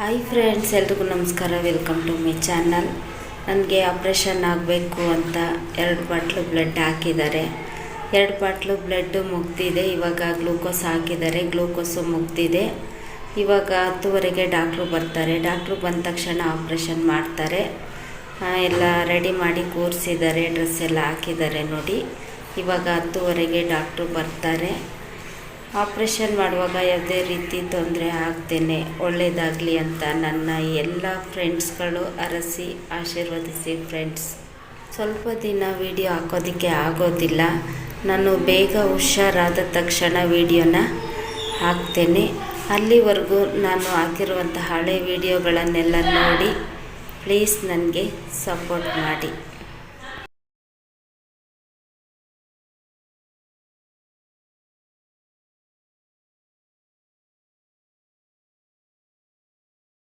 Hi friends ಎಲ್ರಿಗೂ ನಮಸ್ಕಾರ. Welcome to my channel ನನಗೆ ಆಪ್ರೇಷನ್ ಆಗಬೇಕು ಅಂತ ಎರಡು ಬಾಟ್ಲು ಬ್ಲಡ್ ಹಾಕಿದ್ದಾರೆ. ಎರಡು ಬಾಟ್ಲು ಬ್ಲಡ್ಡು ಮುಗ್ದಿದೆ. ಇವಾಗ ಗ್ಲೂಕೋಸ್ ಹಾಕಿದ್ದಾರೆ. ಗ್ಲೂಕೋಸು ಮುಗ್ದಿದೆ. ಇವಾಗ ಹತ್ತುವರೆಗೆ ಡಾಕ್ಟ್ರು ಬರ್ತಾರೆ. ಡಾಕ್ಟ್ರು ಬಂದ ತಕ್ಷಣ ಆಪ್ರೇಷನ್ ಮಾಡ್ತಾರೆ. ಎಲ್ಲ ರೆಡಿ ಮಾಡಿ ಕೂರಿಸಿದ್ದಾರೆ. ಡ್ರೆಸ್ ಎಲ್ಲ ಹಾಕಿದ್ದಾರೆ ನೋಡಿ. ಇವಾಗ ಹತ್ತುವರೆಗೆ ಡಾಕ್ಟ್ರು ಬರ್ತಾರೆ. ಆಪ್ರೇಷನ್ ಮಾಡುವಾಗ ಯಾವುದೇ ರೀತಿ ತೊಂದರೆ ಆಗ್ತೇನೆ ಒಳ್ಳೆಯದಾಗಲಿ ಅಂತ ನನ್ನ ಎಲ್ಲ ಫ್ರೆಂಡ್ಸ್ಗಳು ಅರಸಿ ಆಶೀರ್ವದಿಸಿ ಫ್ರೆಂಡ್ಸ್. ಸ್ವಲ್ಪ ದಿನ ವಿಡಿಯೋ ಹಾಕೋದಕ್ಕೆ ಆಗೋದಿಲ್ಲ. ನಾನು ಬೇಗ ಹುಷಾರಾದ ತಕ್ಷಣ ವಿಡಿಯೋನ ಹಾಕ್ತೇನೆ. ಅಲ್ಲಿವರೆಗೂ ನಾನು ಹಾಕಿರುವಂಥ ಹಳೆ ವಿಡಿಯೋಗಳನ್ನೆಲ್ಲ ನೋಡಿ, ಪ್ಲೀಸ್ ನನಗೆ ಸಪೋರ್ಟ್ ಮಾಡಿ.